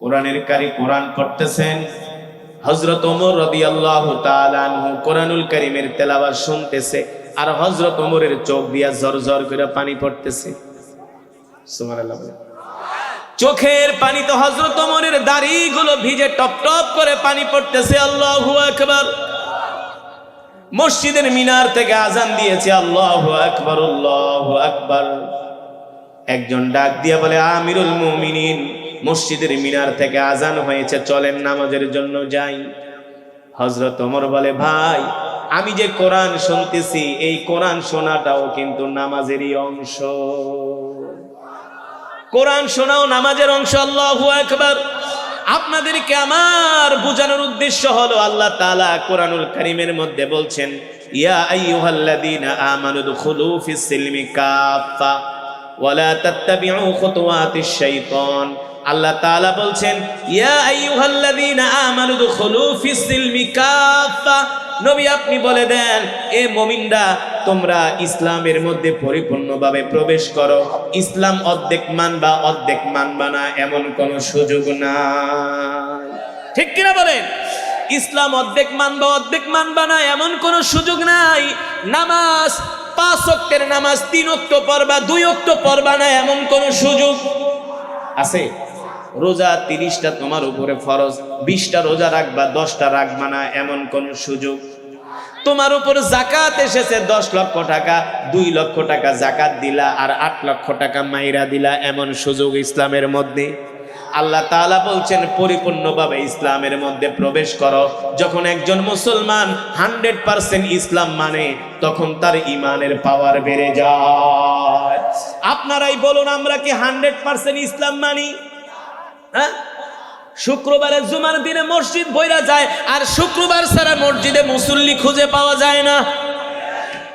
কোরআনের কারি কোরআন পড়তেছেন। হজরত ওমর রবি আল্লাহ কোরআনুল কারীমের তেলাবার শুনতেছে আর হজরত ওমরের চোখ দিয়া ঝরঝর করে পানি পড়তেছে। চোখের পানি তো হজরত ওমরের দাড়িগুলো ভিজে টপ টপ করে পানি পড়তেছে, আল্লাহু একবার মসজিদের মিনার থেকে আজান দিয়েছে, আল্লাহু আকবার আল্লাহু আকবার। একজন ডাক দিয়া বলে, আমিরুল মুমিনিন। মসজিদের মিনার থেকে আজান হয়েছে, চলেন নামাজের জন্য যাই। হজরত ওমর বলে, ভাই, আমি যে কোরআন শুনতেছি, এই কোরআন শোনাটাও কিন্তু নামাজেরই অংশ। কোরআন শোনাও নামাজের অংশ, আল্লাহু একবার আপনাদেরকে আমার বোঝানোর উদ্দেশ্য হলো, আল্লাহ তাআলা কোরআনুল করিমের মধ্যে বলছেন, ইয়া আইয়ুহাল্লাযীনা কাফা আল্লাহ তাআলা বলছেন, ইয়া নবী আপনি বলে দেন, এ মমিনরা, তোমরা ইসলামের মধ্যে পরিপূর্ণভাবে প্রবেশ করো। ইসলাম অর্ধেক মানবা অর্ধেক মানবা না, এমন কোন সুযোগ নাই। ঠিক কিনা বলেন? ইসলাম অর্ধেক মানবা অর্ধেক মানবা না, এমন কোন সুযোগ নাই। নামাজ পাঁচ অক্টের নামাজ তিন অক্ট পড়বা, দুই অক্ট পড়বা না, এমন কোন সুযোগ আছে? রোজা তিরিশটা তোমার উপরে ফরজ, বিশটা রোজা রাখবা, দশটা রাখবা না, এমন কোন সুযোগ? তোমার উপর জাকাত এসেছে, দশ লক্ষ টাকা, দুই লক্ষ টাকা জাকাত দিলা আর আট লক্ষ টাকা মাইরা দিলা, এমন সুযোগ ইসলামের মধ্যে? আল্লাহ তাআলা বলছেন, পরিপূর্ণভাবে ইসলামের মধ্যে প্রবেশ করো। যখন একজন মুসলমান হান্ড্রেড পার্সেন্ট ইসলাম মানে তখন তার ইমানের পাওয়ার বেড়ে যায়। আপনারাই বলুন, আমরা কি হান্ড্রেড পার্সেন্ট ইসলাম মানি? হ্যাঁ? শুক্রবারে জুমার দিনে মসজিদ বইরা যায়, আর শুক্রবার ছাড়া মসজিদে মুসল্লি খুঁজে পাওয়া যায় না।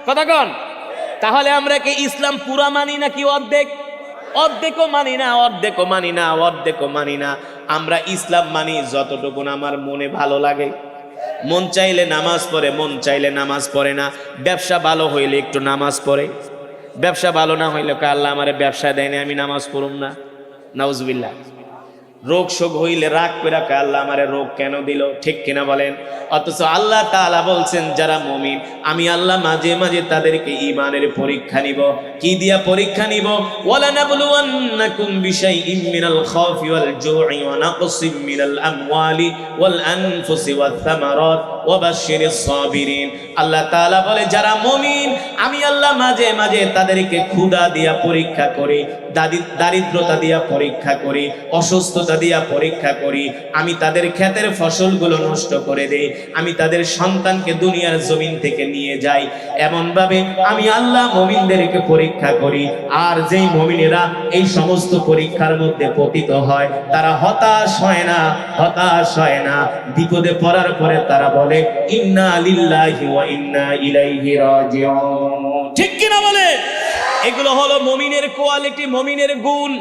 কথা কন? তাহলে আমরা কি ইসলাম পুরা মানি নাকি অর্ধেক? অর্ধেকও মানি না, অর্ধেকও মানি না, অর্ধেকও মানি না। আমরা ইসলাম মানি যতটুকুন আমার মনে ভালো লাগে। মন চাইলে নামাজ পড়ে, মন চাইলে নামাজ পড়ে না। ব্যবসা ভালো হইলে একটু নামাজ পড়ে। ব্যবসা ভালো না হইলে কা আল্লাহ আমার ব্যবসা দেয়নি, আমি নামাজ পড়ুম না। নাউজবিল্লাহ। রোগ শোক হইলে রাগ করে আল্লাহ আমারে রোগ কেন দিল? ঠিক কিনা বলেন? অথচ আল্লাহ তালা বলছেন, যারা মমিন, আমি আল্লাহ মাঝে মাঝে তাদেরকে ইমানের পরীক্ষা নিব। কি দিয়া পরীক্ষা নিব? ওয়ালা নাবলুওয়ান্নাকুম বিশাইইম মিনাল খাউফি ওয়াল ওয়া বাশশিরিস সাবিরিন। আল্লাহ তাআলা বলে, যারা মুমিন, আমি আল্লাহ মাঝে মাঝে তাদেরকে ক্ষুধা দিয়া পরীক্ষা করি দারিদ্রতা দিয়া পরীক্ষা করি, অসুস্থতা দিয়া পরীক্ষা করি, আমি তাদের ক্ষেতের ফসলগুলো নষ্ট করে দেই, আমি তাদের সন্তানকে দুনিয়ার জমিন থেকে নিয়ে যাই এমন ভাবে আমি আল্লাহ মমিনদেরকে পরীক্ষা করি, আর যেই মমিনেরা এই সমস্ত পরীক্ষার মধ্যে পতিত হয়, তারা হতাশ হয় না, হতাশ হয় না, বিপদে পড়ার পরে তারা বলে ইন্না ওয়া ইন্না রাজিউন। ঠিক কিনা বলে? এগুলো হলো মমিনের কোয়ালিটি মমিনের গুণ।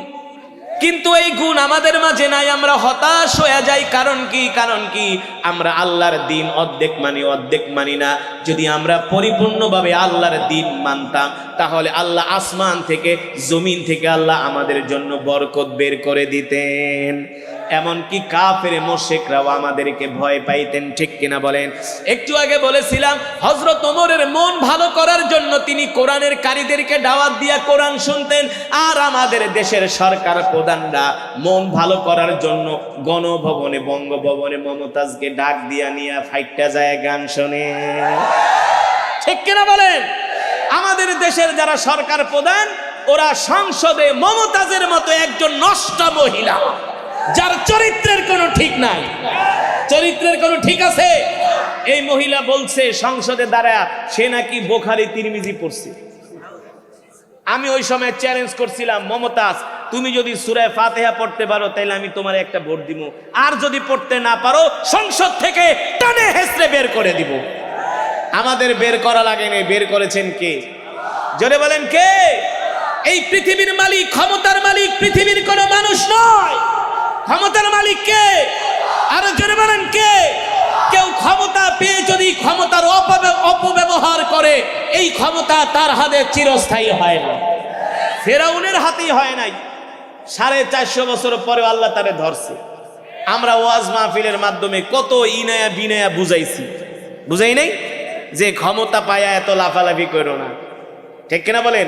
কিন্তু এই গুণ আমাদের মাঝে নাই, আমরা হতাশ হয়ে যাই, কারণ কি? কারণ কি? আমরা আল্লাহর দিন অর্ধেক মানি অর্ধেক মানি না। যদি আমরা পরিপূর্ণভাবে আল্লাহর দিন মানতাম, তাহলে আল্লাহ আসমান থেকে, জমিন থেকে আল্লাহ আমাদের জন্য বরকত বের করে দিতেন। এমনকি কাফের মোশেকরাও আমাদেরকে ভয় পাইতেন, ঠিক কিনা বলেন? একটু আগে বলেছিলাম হজরত ওমরের মন ভালো করার জন্য তিনি কোরআনের কারীদেরকে দাওয়াত দিয়া কোরআন শুনতেন, আর আমাদের দেশের সরকার প্রধানরা মন ভালো করার জন্য গণভবনে, বঙ্গভবনে মমতাজকে ডাক দিয়া নিয়ে ফাইটটা যায় গান শোনে। ঠিক কিনা বলেন? আমাদের দেশের যারা সরকার প্রধান, ওরা সংসদে মমতাজের মতো একজন নষ্ট মহিলা, যার চরিত্রের কোনো ঠিক নাই। চরিত্রের কোনো ঠিক আছে? এই মহিলা বলছে, সংসদে দাঁড়া সে নাকি বোখারি তিরমিজি পড়ছে। আমি ওই সময় চ্যালেঞ্জ করছিলাম, মমতাজ, তুমি যদি সুরায় ফাতেহা পড়তে পারো তাহলে আমি তোমার একটা ভোট দিব আর যদি পড়তে না পারো, সংসদ থেকে টানে হেসড়ে বের করে দিব। আমাদের বের করা লাগেনি বের করেছেন কে? জোরে বলেন কে? এই পৃথিবীর মালিক, ক্ষমতার মালিক পৃথিবীর কোনো মানুষ নয়। ক্ষমতার মালিক কে? আর জোরে বলেন কে? কেউ ক্ষমতা পেয়ে যদি ক্ষমতার অপব্য- অপব্যবহার করে, এই ক্ষমতা তার হাতে চিরস্থায়ী হয় না। ফেরাউনের হাতেই হয় নাই। সাড়ে চারশো বছর পরে আল্লাহ তারে ধরছে। আমরা ওয়াজ মাহফিলের মাধ্যমে কত ইনায়া বিনায়া বুঝাইছি। বুঝাই নাই? যে ক্ষমতা পায়া এত লাফালাফি করো না। ঠিক কিনা বলেন?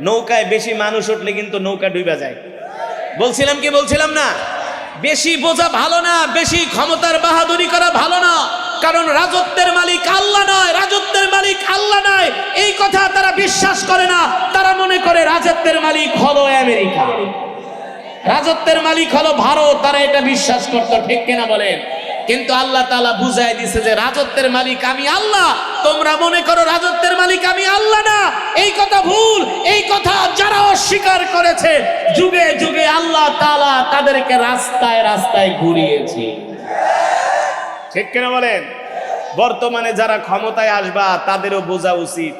নৌকায় বেশি মানুষ উঠলে কিন্তু নৌকা ডুবা যায়। বলছিলাম কি বলছিলাম না? বেশি বোঝা ভালো না, বেশি ক্ষমতার বাহাদুরি করা ভালো না। কারণ রাজত্বের মালিক আল্লাহ নয়, রাজত্বের মালিক আল্লাহ নয়। এই কথা তারা বিশ্বাস করে না। তারা মনে করে রাজত্বের মালিক হলো আমেরিকা। রাজত্বের মালিক হলো ভারত, তারা এটা বিশ্বাস করতো, ঠিক কিনা বলেন? কিন্তু আল্লাহ তালা বুঝাই দিছে যে রাজত্বের মালিক আমি আল্লাহ। তোমরা মনে করো রাজত্বের মালিক আমি আল্লাহ না। এই কথা ভুল, এই কথা যারা অস্বীকার করেছে, যুগে যুগে আল্লাহ তালা তাদেরকে রাস্তায় রাস্তায় ঘুরিয়েছে। ঠিক কিনা বলেন? বর্তমানে যারা ক্ষমতায় আসবা, তাদেরও বোঝা উচিত।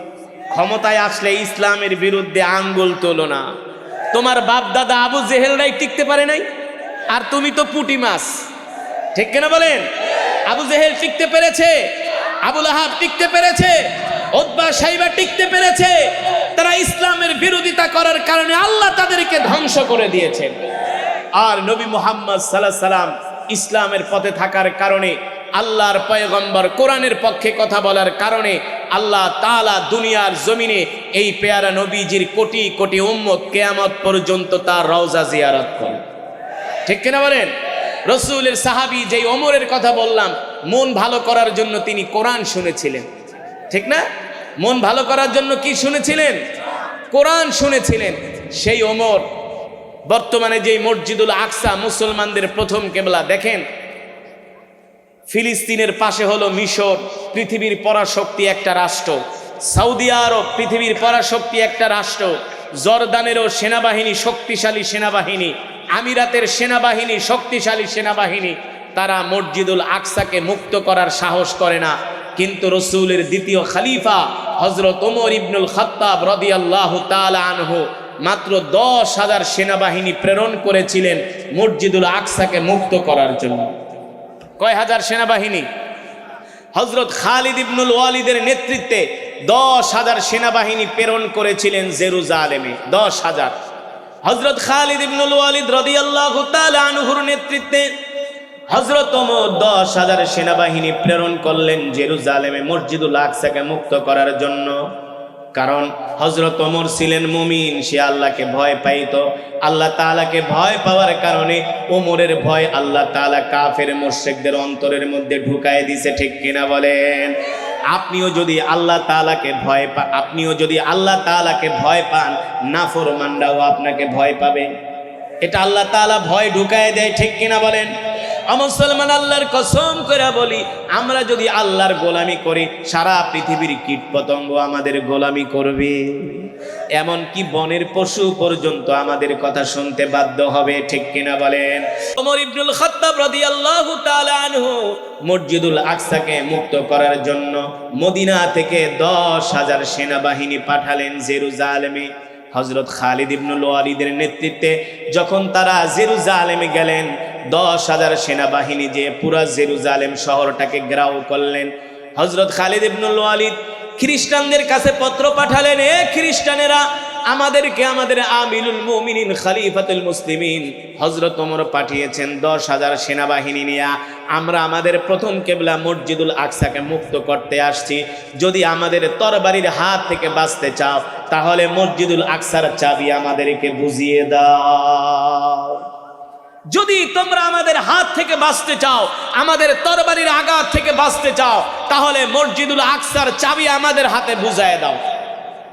ক্ষমতায় আসলে ইসলামের বিরুদ্ধে আঙ্গুল তোলো না। তোমার বাপ দাদা আবু জেহেলরাই টিকতে পারে নাই? আর তুমি তো পুটি মাছ। ঠিক কিনা বলেন? আবু জেহেল টিকতে পেরেছে আবুল আহাব টিকতে পেরেছে ওদবা সাইবা টিকতে পেরেছে, তারা ইসলামের বিরোধিতা করার কারণে আল্লাহ তাদেরকে ধ্বংস করে দিয়েছেন। আর নবী মোহাম্মদ সাল্লাহ সাল্লাম ইসলামের পথে থাকার কারণে, আল্লাহর পয়গম্বর কোরআনের পক্ষে কথা বলার কারণে, আল্লাহ তাআলা দুনিয়ার জমিনে এই পেয়ারা নবীজির কোটি কোটি উম্মত কেয়ামত পর্যন্ত তার রওজা জিয়ারত করে ঠিক কিনা বলেন? রসুলের সাহাবি যেই ওমরের কথা বললাম, মন ভালো করার জন্য তিনি কোরআন শুনেছিলেন। ঠিক না? মন ভালো করার জন্য কি শুনেছিলেন? কোরআন শুনেছিলেন। সেই ওমর, বর্তমানে যেই মসজিদুল আকসা মুসলমানদের প্রথম কেবলা, দেখেন? ফিলিস্তিনের পাশে হলো মিশর, পৃথিবীর পরাশক্তি একটা রাষ্ট্র। সৌদি আরব, পৃথিবীর পরাশক্তি একটা রাষ্ট্র। জর্দানেরও সেনাবাহিনী, শক্তিশালী সেনাবাহিনী। আমিরাতের সেনাবাহিনী, শক্তিশালী সেনাবাহিনী, তারা মসজিদুল আকসাকে মুক্ত করার সাহস করে না। কিন্তু রসুলের দ্বিতীয় খালিফা হজরত ওমর ইবনুল খত্তাব তাআলা আনহু মাত্র দশ হাজার সেনাবাহিনী প্রেরণ করেছিলেন মসজিদুল আকসাকে মুক্ত করার জন্য। কয় হাজার সেনাবাহিনী? হজরত খালিদ ইবনুল ওয়ালিদের নেতৃত্বে দশ হাজার সেনাবাহিনী প্রেরণ করেছিলেন জেরুজালেমে। দশ হাজার। হজরত খালিদ ইবনুল ওয়ালিদ রদিয়াল্লাহু তাআলা আনহুর নেতৃত্বে হজরত ওমর দশ হাজার সেনাবাহিনী প্রেরণ করলেন জেরুজালেমে মসজিদুল আকসাকে মুক্ত করার জন্য। কারণ হজরত ওমর ছিলেন মুমিন, সে আল্লাহকে ভয় পাইত। আল্লাহ তাআলাকে ভয় পাওয়ার কারণে ওমরের ভয় আল্লাহ তাআলা কাফের মোর্শেকদের অন্তরের মধ্যে ঢুকায় দিছে, ঠিক কিনা বলেন? আপনিও যদি আল্লাহ তালাকে ভয় পা, আপনিও যদি আল্লাহ তালাকে ভয় পান, নাফরমানরাও আপনাকে ভয় পাবে। এটা আল্লাহ তালা ভয় ঢুকায় দেয়, ঠিক কিনা বলেন? মুসলমান আল্লাহর কসম করে বলি, আমরা যদি আল্লাহর গোলামি করি, সারা পৃথিবীর কীট পতঙ্গ আমাদের গোলামি করবে। এমন কি বনের পশু পর্যন্ত আমাদের কথা শুনতে বাধ্য হবে, ঠিক কিনা বলেন? ওমর ইবনুল খাত্তাব রাদিয়াল্লাহু তাআলা আনহু মসজিদুল আকসাকে মুক্ত করার জন্য মদিনা থেকে দশ হাজার সেনাবাহিনী পাঠালেন জেরুজালেমে। হজরত খালিদ ইবনুল আলীদের নেতৃত্বে যখন তারা জেরুজালেমে গেলেন, দশ হাজার সেনাবাহিনী যে পুরা জেরুজালেম শহরটাকে গ্রাও করলেন। হজরত খালিদ ইবনুল ওয়ালিদ খ্রিস্টানদের কাছে পত্র পাঠালেন, এ খ্রিস্টানেরা, আমাদেরকে আমাদের আমিলুল মুমিনিন খলিফাতুল মুসলিমিন হজরত ওমর পাঠিয়েছেন দশ হাজার সেনাবাহিনী নিয়ে। আমরা আমাদের প্রথম কেবলা মসজিদুল আকসাকে মুক্ত করতে আসছি। যদি আমাদের তরবারির হাত থেকে বাঁচতে চাও, তাহলে মসজিদুল আকসার চাবি আমাদেরকে বুঝিয়ে দাও। যদি তোমরা আমাদের হাত থেকে বাঁচতে চাও, আমাদের তরবারির আঘাত থেকে বাঁচতে চাও, তাহলে মসজিদুল আকসার চাবি আমাদের হাতে বুঝায় দাও।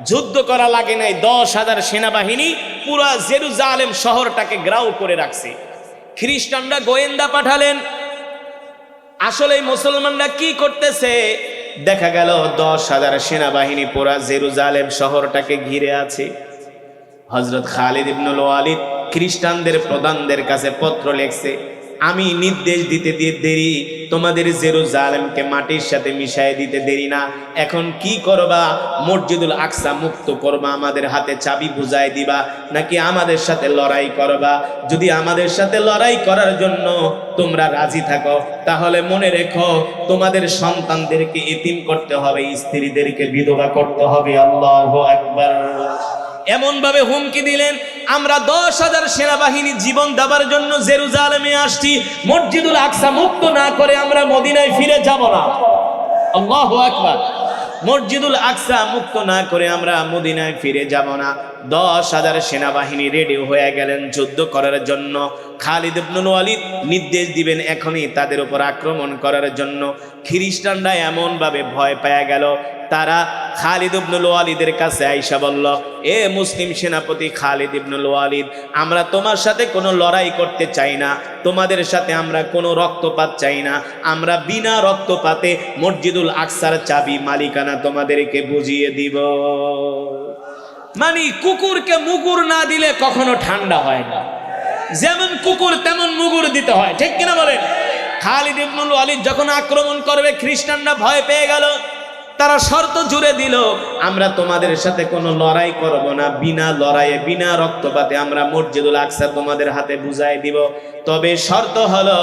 যুদ্ধ করা লাগে নাই, দশ হাজার সেনাবাহিনী পুরা জেরুজালেম শহরটাকে গ্রাউ করে রাখছে। খ্রিস্টানরা গোয়েন্দা পাঠালেন। আসলে মুসলমানরা কি করতেছে? দেখা গেল দশ হাজার সেনাবাহিনী পুরা জেরুজালেম শহরটাকে ঘিরে আছে। হজরত খালিদ ইবনুল ওয়ালিদ খ্রিস্টানদের প্রধানদের কাছে পত্র লেখছে, আমি নির্দেশ দিতে দিয়ে দেরি, তোমাদের জেরু জালেমকে মাটির সাথে মিশাই দিতে দেরি না। এখন কি করবা? মসজিদুল আকসা মুক্ত করবা, আমাদের হাতে চাবি বুঝাই দিবা, নাকি আমাদের সাথে লড়াই করবা? যদি আমাদের সাথে লড়াই করার জন্য তোমরা রাজি থাকো, তাহলে মনে রেখো, তোমাদের সন্তানদেরকে এতিম করতে হবে, স্ত্রীদেরকে বিধবা করতে হবে। আল্লাহ একবার এমন ভাবে হুমকি দিলেন, আমরা দশ হাজার সেনাবাহিনী জীবন দেবার জন্য জেরুজালেমে আসছি, মসজিদুল আকসা মুক্ত না করে আমরা মদিনায় ফিরে যাব না। আল্লাহ আকবার। মসজিদুল আকসা মুক্ত না করে আমরা মদিনায় ফিরে যাব না। দশ হাজার সেনাবাহিনী রেডি হয়ে গেলেন যুদ্ধ করার জন্য। খালিদ ইবনুল ওয়ালিদ নির্দেশ দিবেন এখনই তাদের উপর আক্রমণ করার জন্য। খ্রিস্টানরা এমনভাবে ভয় পেয়ে গেল তারা খালিদ ইবনুল ওয়ালিদের কাছে আইসা বলল, এ মুসলিম সেনাপতি খালিদ ইবনুল ওয়ালিদ আমরা তোমার সাথে কোনো লড়াই করতে চাই না, তোমাদের সাথে আমরা কোনো রক্তপাত চাই না, আমরা বিনা রক্তপাতে মসজিদুল আকসার চাবি মালিকানা তোমাদেরকে বুঝিয়ে দিব। মানে কুকুরকে মুগুর না দিলে কখনো ঠান্ডা হয় না। যেমন কুকুর তেমন মুগুর দিতে হয়, ঠিক কিনা বলেন? খালিদ ইবনুল ওয়ালিদ যখন আক্রমণ করবে, খ্রিস্টানরা ভয় পেয়ে গেল তারা শর্ত জুড়ে দিল, আমরা তোমাদের সাথে কোনো লড়াই করব না। বিনা লড়াইয়ে, বিনা রক্তপাতে আমরা মসজিদুল আকসা তোমাদের হাতে বুঝাই দিব। তবে শর্ত হলো,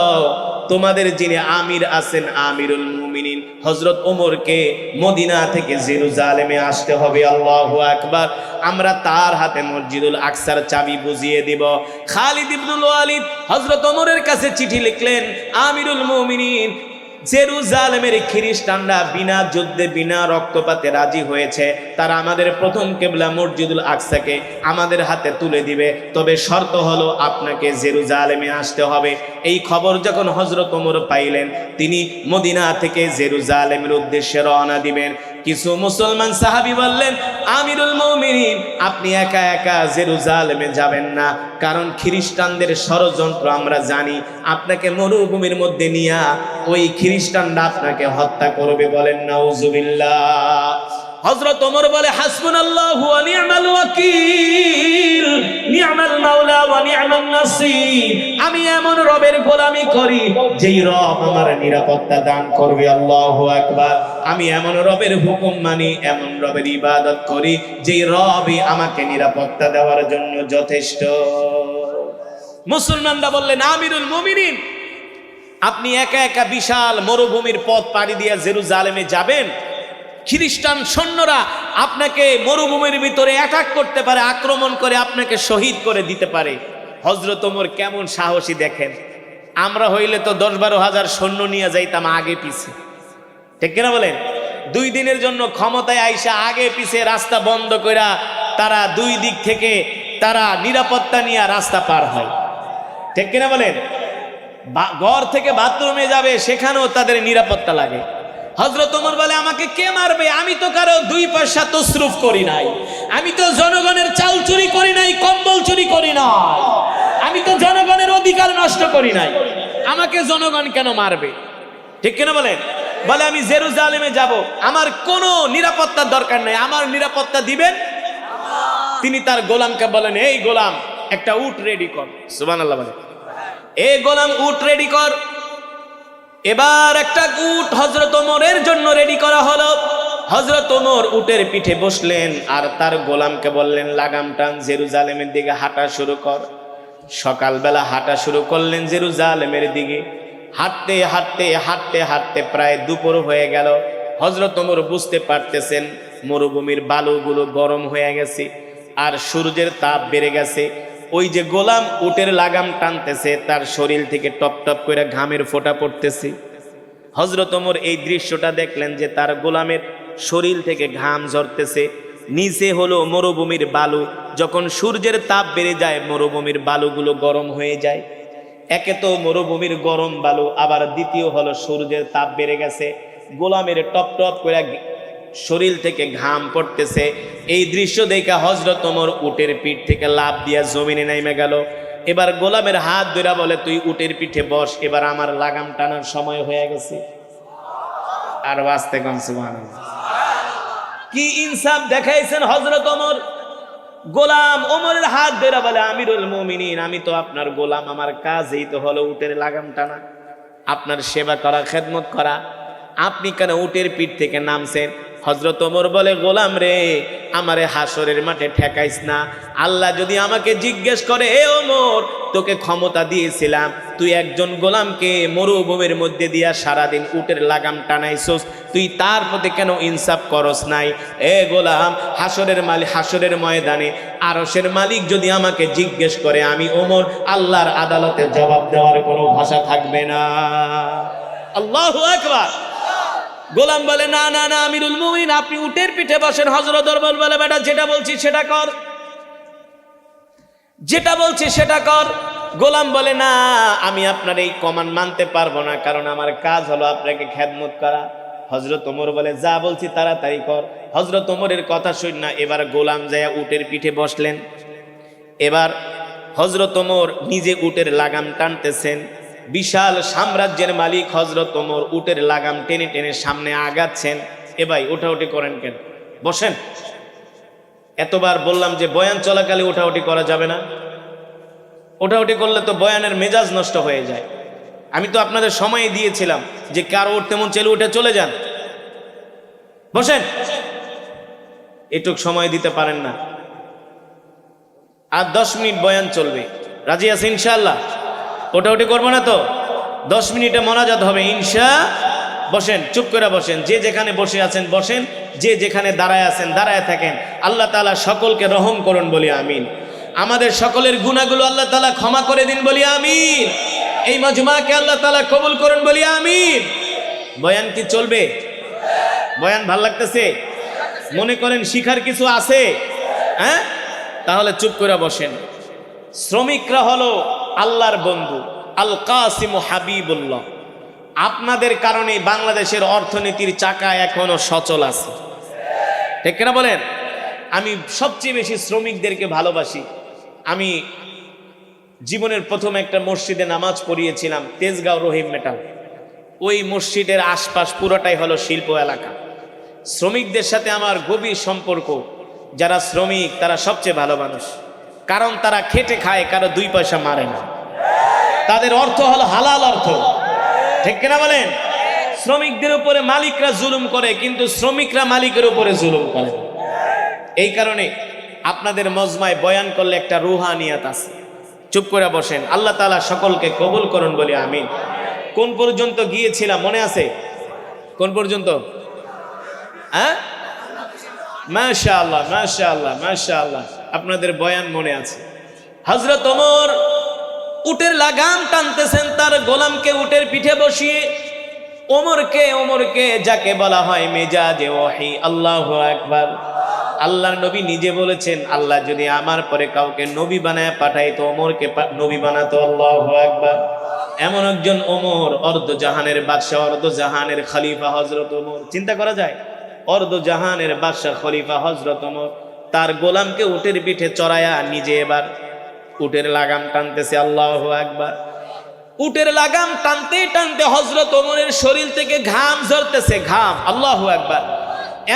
তোমাদের যিনি আমির আছেন, আমিরুল মুমিনিন হজরত ওমরকে মদিনা থেকে জেরুজালেমে আসতে হবে। আল্লাহ আকবার। আমরা তার হাতে মসজিদুল আকসার চাবি বুঝিয়ে দিব। খালিদ ইবনুল ওয়ালিদ হজরত ওমরের কাছে চিঠি লিখলেন, আমিরুল মুমিনিন জেরুজালেমের খ্রিস্টানরা বিনা যুদ্ধে, বিনা রক্তপাতে রাজি হয়েছে। তারা আমাদের প্রথম কেবলা মসজিদুল আকসাকে আমাদের হাতে তুলে দিবে। তবে শর্ত হলো আপনাকে জেরুজালেমে আসতে হবে। এই খবর যখন হজরত ওমর পাইলেন, তিনি মদিনা থেকে জেরুজালেমের উদ্দেশ্যে রওনা দিবেন। কিছু মুসলমান সাহাবি বললেন, আমিরুল মৌমিনী আপনি একা একা জেরুজালেমে যাবেন না। কারণ খ্রিস্টানদের ষড়যন্ত্র আমরা জানি, আপনাকে মরুভূমির মধ্যে নিয়ে ওই খ্রিস্টানরা আপনাকে হত্যা করবে বলেন, নাউজুবিল্লাহ। হযরত ওমর বলে নি'মাল ওয়াকিল মাওলা ওয়া নাসির, আমি এমন রবের গোলামি করি, যেই রব আমার নিরাপত্তা দান করবে, আল্লাহু আকবার। আমি এমন রবের হুকুম মানি, এমন রবের ইবাদত করি, যেই রবই আমাকে নিরাপত্তা দেওয়ার জন্য যথেষ্ট। মুসলমানরা বললেন, আমিরুল মুমিনিন, আপনি একা একা বিশাল মরুভূমির পথ পাড়ি দিয়ে জেরুজালেমে যাবেন? খ্রিস্টান সৈন্যরা আপনাকে মরুভূমির ভিতরে অ্যাটাক করতে পারে, আক্রমণ করে আপনাকে শহীদ করে দিতে পারে। হজরত ওমর কেমন সাহসী দেখেন। আমরা হইলে তো দশ বারো হাজার সৈন্য নিয়ে যাইতাম আগে পিছে। ঠিক কিনা বলেন? দুই দিনের জন্য ক্ষমতায় আইসা আগে পিছে রাস্তা বন্ধ কইরা তারা দুই দিক থেকে তারা নিরাপত্তা নিয়ে রাস্তা পার হয়। ঠিক কিনা বলেন? ঘর থেকে বাথরুমে যাবে, সেখানেও তাদের নিরাপত্তা লাগে। হজরত ওমর বলে, আমাকে কে মারবে? আমি তো কারও দুই পয়সা তসরুফ করি নাই। আমি তো জনগণের চাল চুরি করি নাই, কম্বল চুরি করি নাই। আমি তো জনগণের অধিকার নষ্ট করি নাই। আমাকে জনগণ কেন মারবে? ঠিক কেন বলেন? বলে, আমি জেরুজালেমে যাব। আমার কোনো নিরাপত্তার দরকার নাই। আমার নিরাপত্তা দিবেন? তিনি তার গোলামকে বলেন, এই গোলাম, একটা উট রেডি কর। সুবান আল্লাহ বলে। এ গোলাম, উট রেডি কর। এবার একটা উট হজরত ওমরের জন্য রেডি করা হলো। হজরত ওমর উটের পিঠে বসলেন আর তার গোলামকে বললেন, লাগাম টান জেরুজালেমের দিকে হাঁটা শুরু কর। সকালবেলা হাঁটা শুরু করলেন জেরুজালেমের দিকে। হাঁটতে হাঁটতে হাঁটতে হাঁটতে প্রায় দুপুর হয়ে গেল। হজরত ওমর বুঝতে পারতেছেন, মরুভূমির বালুগুলো গরম হয়ে গেছে আর সূর্যের তাপ বেড়ে গেছে। ওই যে গোলাম উটের লাগাম টানতেছে, তার শরীর থেকে টপ টপ করে ঘামের ফোঁটা পড়তেছে। হজরত ওমর এই দৃশ্যটা দেখলেন যে তার গোলামের শরীর থেকে ঘাম ঝরতেছে। নিচে হলো মরুভূমির বালু। যখন সূর্যের তাপ বেড়ে যায়, মরুভূমির বালুগুলো গরম হয়ে যায়। একে তো মরুভূমির গরম বালু, আবার দ্বিতীয় হলো সূর্যের তাপ বেড়ে গেছে। গোলামের টপ টপ করে শরীর থেকে ঘাম পড়তেছে। এই দৃশ্য দেখে হজরত ওমর উটের পিঠ থেকে লাভ দিয়া জমিনে নেমে গেল। এবার গোলামের হাত ধরে বলে, তুই উটের পিঠে বস, এবার আমার লাগাম টানার সময় হয়ে গেছে। আর বাঁচতে কম, সুবহানাল্লাহ। কি ইনসাফ দেখাইছেন হজরত ওমর? গোলাম ওমরের হাত ধরে বলে, আমিরুল মুমিনিন, আমি তো আপনার গোলাম, আমার কাজই তো হলো উটের লাগাম টানা। আপনার সেবা করা, খেদমত করা। আপনি কেন উটের পিঠ থেকে নামছেন? হজরত ওমর বলে, গোলাম রে, আমারে হাসরের মাঠে ঠেকাইস না। আল্লাহ যদি আমাকে জিজ্ঞেস করে, এ ওমর, তোকে ক্ষমতা দিয়েছিলাম, তুই একজন গোলামকে মরুভূমির মধ্যে দিয়া সারাদিন উটের লাগাম টানাইছস, তুই তার প্রতি কেন ইনসাফ করস নাই? এ গোলাম, হাসরের মালিক হাসরের ময়দানে আরসের মালিক যদি আমাকে জিজ্ঞেস করে, আমি ওমর আল্লাহর আদালতে জবাব দেওয়ার কোনো ভাষা থাকবে না। আল্লাহু আকবার। গোলাম বলে, না না না, আমিরুল মুমিন, আপনি উটের পিঠে বসেন। হজরত দরবার বলে, বেটা, যেটা বলছি সেটা কর। যেটা বলছি সেটা কর। গোলাম বলে, না, আমি আপনার এই কমান মানতে পারব না, কারণ আমার কাজ হলো আপনাকে খেদমত করা। হজরত ওমর বলে, যা বলছি তাড়াতাড়ি কর। হজরত ওমরের কথা শুন না, এবার গোলাম যায় উটের পিঠে বসলেন। এবার হজরত ওমর নিজে উটের লাগাম টানতেছেন। বিশাল সাম্রাজ্যের মালিক হজরত ওমর উটের লাগাম টেনে টেনে সামনে আগাচ্ছেন। এ ভাই ওঠাউটি করেন কেন? বসেন। এতবার বললাম যে, বয়ান চলাকালে ওঠাউটি করা যাবে না। ওঠাউটি করলে তো বয়ানের মেজাজ নষ্ট হয়ে যায়। আমি তো আপনাদের সময় দিয়েছিলাম যে, কার উঠতে মন চেলে উঠে চলে যান। বসেন। এটুক সময় দিতে পারেন না। আর দশ মিনিট বয়ান চলবে। রাজি আছে ইনশাল্লাহ ওটাউটি করব না তো? দশ মিনিটে মনাজাত হবে, ইনশা। বসেন, চুপ করে বসেন। যে যেখানে বসে আছেন, বসেন। যে যেখানে দাঁড়ায় আছেন, দাঁড়ায় থাকেন। আল্লাহ তালা সকলকে রহম করুন বলি আমিন। আমাদের সকলের গুণাগুলো আল্লাহ তালা ক্ষমা করে দিন বলি আমিন। এই মজমাকে আল্লাহ তালা কবুল করুন বলি আমিন। বয়ান কি চলবে? বয়ান ভালো লাগতেছে? মনে করেন শিখার কিছু আছে? হ্যাঁ? তাহলে চুপ করে বসেন। শ্রমিকরা হলো আল্লাহর বন্ধু আল কাসিম হাবিবুল্লাহ। আপনাদের কারণে বাংলাদেশের অর্থনীতির চাকা এখনও সচল আছে। ঠিক কিনা বলেন? আমি সবচেয়ে বেশি শ্রমিকদেরকে ভালোবাসি। আমি জীবনের প্রথম একটা মসজিদে নামাজ পড়িয়েছিলাম, তেজগাঁও রহিম মেটাল। ওই মসজিদের আশপাশ পুরোটাই হলো শিল্প এলাকা। শ্রমিকদের সাথে আমার গভীর সম্পর্ক। যারা শ্রমিক, তারা সবচেয়ে ভালো মানুষ। কারণ তারা খেটে খায়, কারও দুই পয়সা মারে না। তাদের অর্থ হলো হালাল অর্থ। ঠিক কিনা বলেন? শ্রমিকদের উপরে মালিকরা জুলুম করে, কিন্তু শ্রমিকরা মালিকের উপরে জুলুম করে। এই কারণে আপনাদের মজমায় বয়ান করলে একটা রুহানিয়াত আছে। চুপ করে বসেন। আল্লাহ তালা সকলকে কবুল করুন বলে আমিন। কোন পর্যন্ত গিয়েছিলাম, মনে আছে? কোন পর্যন্ত? হ্যাঁ? মাশা আল্লাহ মাশা আল্লাহ মাশা আল্লাহ আপনাদের বয়ান মনে আছে। হজরত ওমর উটের লাগাম টানতেছেন, তার গোলামকে উটের পিঠে বসিয়ে, ওমরকে ওমরকে যাকে বলা হয় মেজাজে ওয়াহি, আল্লাহ একবার আল্লাহর নবী নিজে বলেছেন, আল্লাহ যদি আমার পরে কাউকে নবী বানায় পাঠাই তো ওমরকে নবী বানাতো আল্লাহ একবার এমন একজন ওমর অর্ধ জাহানের বাদশাহ অর্ধ জাহানের খলিফা হজরত ওমর। চিন্তা করা যায়? অর্ধ জাহানের বাদশাহ, খলিফা হজরত ওমর। তার গোলামকে উটের পিঠে চড়ায়া নিজে এবার উটের লাগাম টানতেছে, আল্লাহ একবার উটের লাগাম টানতে টানতে হজরত ওমরের শরীর থেকে ঘাম ঝরতেছে, ঘাম, আল্লাহ একবার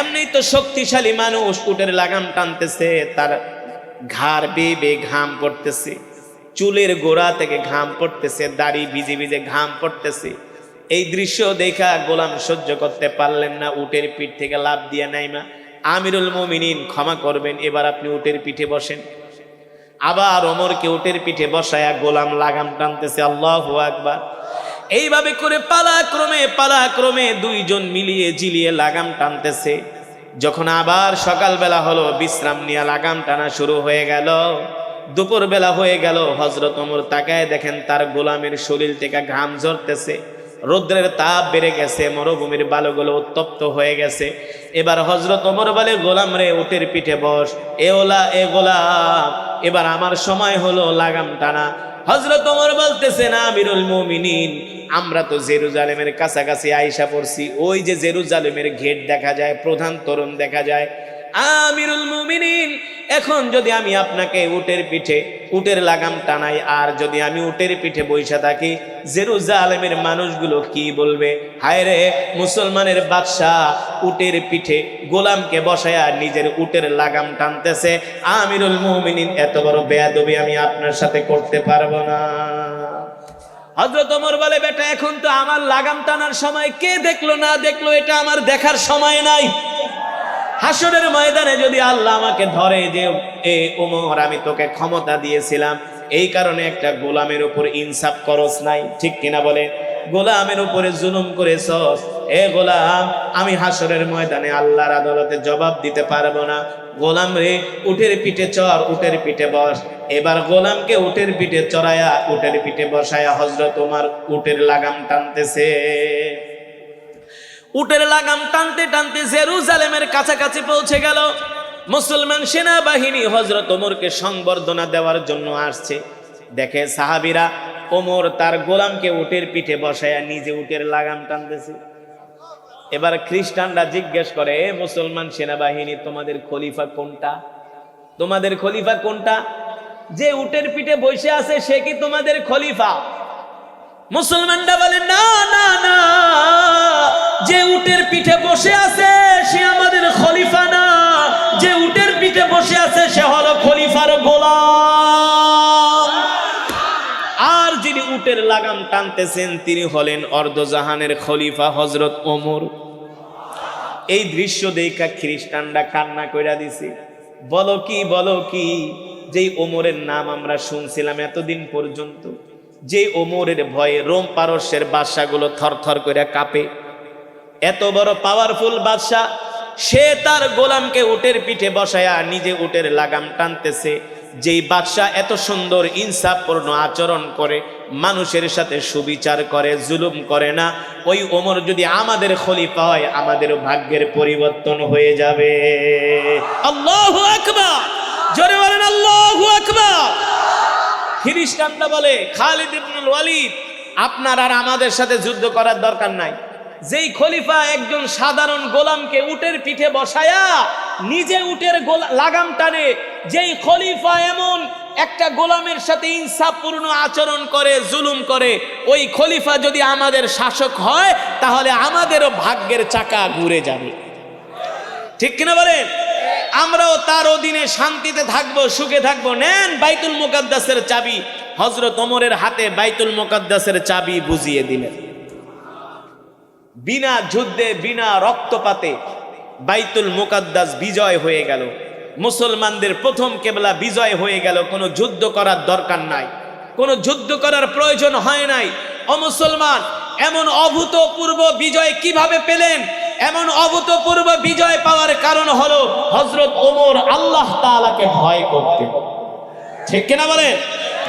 এমনি তো শক্তিশালী মানুষ উটের লাগাম টানতেছে, তার ঘাড় বেয়ে বেয়ে ঘাম পড়তেছে, চুলের গোড়া থেকে ঘাম পড়তেছে, দাড়ি ভিজে ভিজে ঘাম পড়তেছে। এই দৃশ্য দেখা গোলাম সহ্য করতে পারলেন না, উটের পিঠ থেকে লাভ দিয়ে নাইমা আমিরুল মোমিনিন, ক্ষমা করবেন, এবার আপনি উটের পিঠে বসেন। আবার ওমরকে উটের পিঠে বসায়া গোলাম লাগাম টানতেছে, আল্লাহ আকবার। এইভাবে করে পালাক্রমে পালাক্রমে দুইজন মিলিয়ে জিলিয়ে লাগাম টানতেছে। যখন আবার সকালবেলা হলো, বিশ্রাম নিয়ে লাগাম টানা শুরু হয়ে গেল। দুপুর বেলা হয়ে গেল হজরত ওমর তাকায় দেখেন তার গোলামের শরীর থেকে ঘাম ঝরতেছে। রৌদ্রের তাপ বেড়ে গেছে, মরুভূমির বালুগুলো উত্তপ্ত হয়ে গেছে। এবার হজরত ওমর বলে, গোলাম রে, উটের পিঠে বস। এ ওলা, এ গোলাম, এবার আমার সময় হলো লাগাম টানা। হজরত বলতেছে, না, আমিরুল মুমিনিন, আমরা তো জেরুজালেমের কাছাকাছি আইসা পড়ছি। ওই যে জেরুজালেমের ঘেট দেখা যায়, প্রধান তরুণ দেখা যায়। আমিরুল মুমিনিন, এখন যদি আমি আপনাকে উটের পিঠে, উটের লাগাম টানাই, আর যদি আমি উটের পিঠে বৈশা থাকি, জেরুজালেমের মানুষগুলো কি বলবে? হায় রে, মুসলমানের বাদশাহ উটের পিঠে গোলামকে বসায়া নিজের উটের লাগাম টানতেছে। আমিরুল মুমিনিন, এত বড় বেয়াদবি আমি আপনার সাথে করতে পারব না। বলে, বেটা, এখন তো আমার লাগাম টানার সময় কে দেখল না দেখল, এটা আমার দেখার সময় নাই। হাসরের ময়দানে যদি আল্লাহ আমাকে ধরে যে, এ ওমর আমি তোকে ক্ষমতা দিয়েছিলাম। এই কারণে একটা গোলামের উপর ইনসাফ করস নাই। ঠিক কিনা বলে? গোলামের উপরে জুলুম করেছস। এ গোলাম, আমি হাসরের ময়দানে আল্লাহর আদালতে জবাব দিতে পারব না। গোলাম রে উঠের পিঠে চর উটের পিঠে বস। এবার গোলামকে উটের পিঠে চড়ায়া, উটের পিঠে বসায়া হজরত তোমার উটের লাগাম টানতেছে। উটের লাগাম টানতে টানতে জেরুজালেমের কাছাকাছি পৌঁছে গেল। মুসলমান সেনাবাহিনী হজরত ওমরকে সংবর্ধনা দেওয়ার জন্য আসছে। দেখে সাহাবিরা ওমর তার গোলামকে উটের পিঠে বসায়া নিজে উটের লাগাম টানতেছে। এবার খ্রিস্টানরা জিজ্ঞেস করে, "এ মুসলমান সেনাবাহিনী, তোমাদের খলিফা কোনটা? তোমাদের খলিফা কোনটা? যে উটের পিঠে বসে আছে, সে কি তোমাদের খলিফা? মুসলমানরা বলে, না না না, যে উটের পিঠে বসে আছে, সে আমাদের খলিফা না। যে উটের পিঠে বসে আছে, সে হলো খলিফার গোলাম। আর যিনি উটের লাগাম টানতেছেন, তিনি হলেন অর্ধজাহানের খলিফা হজরত ওমর। এই দৃশ্য দেখা খ্রিস্টানরা কান্না কইরা দিছে, বলো কি বলো কি, যেই ওমরের নাম আমরা শুনছিলাম এতদিন পর্যন্ত যে ওমরের ভয়ে রোম পারস্যের বাদশাগুলো থরথর করে কাঁপে। এত বড় পাওয়ারফুল বাদশাহ, সে তার গোলামকে উটের পিঠে বসায়া নিজে উটের লাগাম টানতেছে। যেই বাদশাহ এত সুন্দর ইনসাফপূর্ণ আচরণ করে, মানুষের সাথে সুবিচার করে, জুলুম করে না, ওই ওমর যদি আমাদের খলিফা হয়, আমাদের ভাগ্যের পরিবর্তন হয়ে যাবে। আল্লাহু আকবার! জোরে বলেন, আল্লাহু আকবার! খ্রিস্টানরা বলে খালিদ ইবনুল ওয়ালিদ, আপনার আর আমাদের সাথে যুদ্ধ করার দরকার নাই। যেই খলিফা একজন সাধারণ গোলামকে উটের পিঠে বসায়া নিজে উটের লাগাম টানে, যেই খলিফা এমন একটা গোলামের সাথে ইনসাফপূর্ণ আচরণ করে, জুলুম করে, ওই খলিফা যদি আমাদের শাসক হয়, তাহলে আমাদেরও ভাগ্যের চাকা ঘুরে যাবে। ঠিক কিনা বলেন? আমরাও তার অধীনে শান্তিতে থাকব, সুখে থাকব। নেন বাইতুল মোকাদ্দাসের চাবি। হজরত ওমরের হাতে বাইতুল মোকাদ্দাসের চাবি বুঝিয়ে দিলেন। বিনা যুদ্ধে, বিনা রক্তপাতে বাইতুল মোকাদ্দাস বিজয় হয়ে গেল। মুসলমানদের প্রথম কেবলা বিজয় হয়ে গেল। কোনো যুদ্ধ করার দরকার নাই। কোনো যুদ্ধ করার প্রয়োজন হয় নাই। অমুসলমান এমন অভূতপূর্ব বিজয় কীভাবে পেলেন? এমন অভূতপূর্ব বিজয় পাওয়ার কারণ হলো হজরত ওমর আল্লাহ তাআলাকে ভয় করতে। ঠিক কিনা বলেন?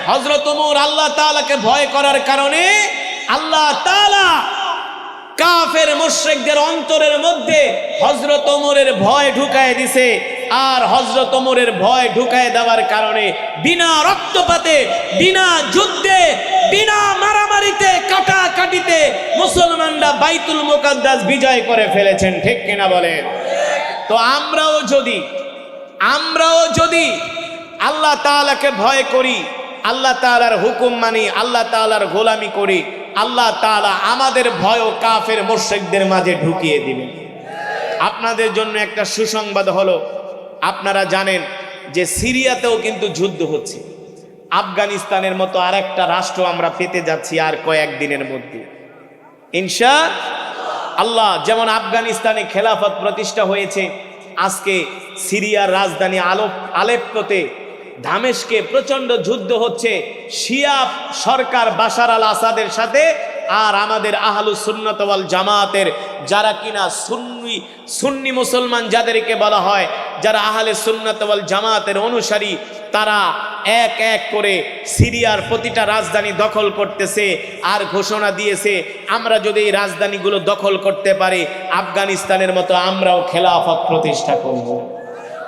হজরত ওমর আল্লাহ তাআলাকে ভয় করার কারণে আল্লাহ তাআলা কাফের মুশরিকদের অন্তরের মধ্যে হজরত ওমরের ভয় ঢুকায় দিছে আর হজরত ওমরের ভয় ঢুকায় দেওয়ার কারণে বিনা রক্তপাতে, বিনা যুদ্ধে বিনা মারামারিতে, কাটাকাটিতে মুসলমানরা বাইতুল মুকাদ্দাস বিজয় করে ফেলেছেন, ঠিক কিনা বলেন তো আমরাও যদি আমরাও যদি আল্লাহ তাআলাকে ভয় করি, আল্লাহ তাআলার হুকুম মানি, আল্লাহ তাআলার গোলামি করি, আল্লাহ তাআলা আমাদের ভয় ও কাফের মুশরিকদের মাঝে ঢুকিয়ে দিবেন। আপনাদের জন্য একটা সুসংবাদ হলো, আপনারা জানেন যে সিরিয়াতেও কিন্তু যুদ্ধ হচ্ছে। আফগানিস্তানের মতো আরেকটা রাষ্ট্র আমরা পেতে যাচ্ছি আর কয়েকদিনের মধ্যে। ইনশা আল্লাহ, যেমন আফগানিস্তানে খেলাফত প্রতিষ্ঠা হয়েছে, আজকে সিরিয়ার রাজধানী আলোপ, আলেপ্পোতে ধামেশকে প্রচণ্ড যুদ্ধ হচ্ছে। শিয়া সরকার বাশার আল আসাদের সাথে আর আমাদের আহলু সুন্নত ওয়াল জামাতের যারা কিনা সুন্নি সুন্নি মুসলমান যাদেরকে বলা হয়, যারা আহলে সুন্নত ওয়াল জামাতের অনুসারী তারা এক এক করে সিরিয়ার প্রতিটা রাজধানী দখল করতেছে আর ঘোষণা দিয়েছে, আমরা যদি এই রাজধানীগুলো দখল করতে পারি, আফগানিস্তানের মতো আমরাও খেলাফত প্রতিষ্ঠা করব।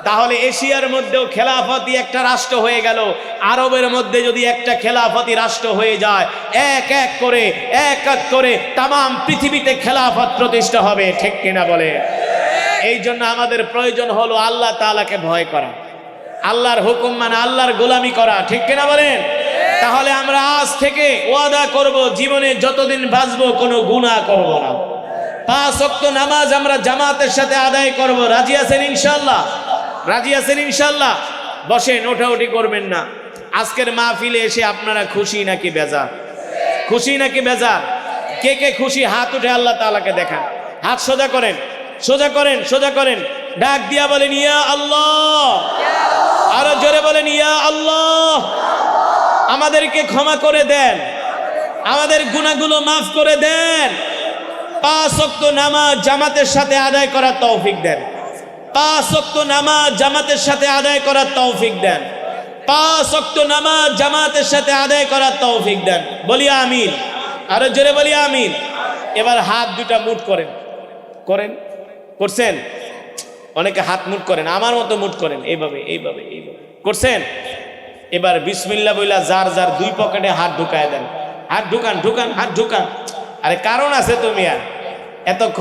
তাহলে এশিয়ার মধ্যেও খেলাফতি একটা রাষ্ট্র হয়ে গেল, আরবের মধ্যে যদি একটা খেলাফতি রাষ্ট্র হয়ে যায়, এক এক করে, এক এক করে তাম পৃথিবীতে খেলাফত প্রতিষ্ঠা হবে, ঠিক কিনা বলে? এই জন্য আমাদের প্রয়োজন হলো আল্লাহ তাআলাকে ভয় করা। আল্লাহর হুকুম মানে আল্লাহর গোলামি করা, ঠিক কিনা বলেন? তাহলে আমরা আজ থেকে ওয়াদা করব, জীবনে যতদিন বাঁচবো কোনো গুনাহ করব না। পাঁচ ওয়াক্ত নামাজ আমরা জামাতের সাথে আদায় করব। রাজি আছেন ইনশাল্লাহ রাজি আছেন ইনশাল্লাহ বসেন, ওঠাউঠি করবেন না। আজকের মাহফিলে এসে আপনারা খুশি নাকি বেজার? খুশি নাকি বেজার? কে কে খুশি? হাত উঠে আল্লাহ তালাকে দেখান। হাত সোজা করেন সোজা করেন সোজা করেন। ডাক দিয়া বলেন, ইয়া আল্লাহ! আরও জোরে বলেন, ইয়া আল্লাহ, আমাদেরকে ক্ষমা করে দেন। আমাদের গুণাগুলো মাফ করে দেন। পাঁচ অক্ত নামাজ জামাতের সাথে আদায় করার তৌফিক দেন। পাঁচ অক্ত নামাজ জামাতের সাথে আদায় করার তৌফিক দেন। পাঁচ অক্ত নামাজ জামাতের সাথে আদায় করার তৌফিক দেন। বলি আমিন। আরও জোরে বলি আমিন। এবার হাত দুটা মুট করেন। করেন? করছেন? অনেকে হাত মুট করেন, আমার মতো মুট করেন, এইভাবে এইভাবে এইভাবে। করছেন? এবার বিসমিল্লা বইলা যার যার দুই পকেটে হাত ঢুকায় দেন। হাত ঢুকান ঢুকান, হাত ঢুকান। আরে কারণ আছে তুমি আর এত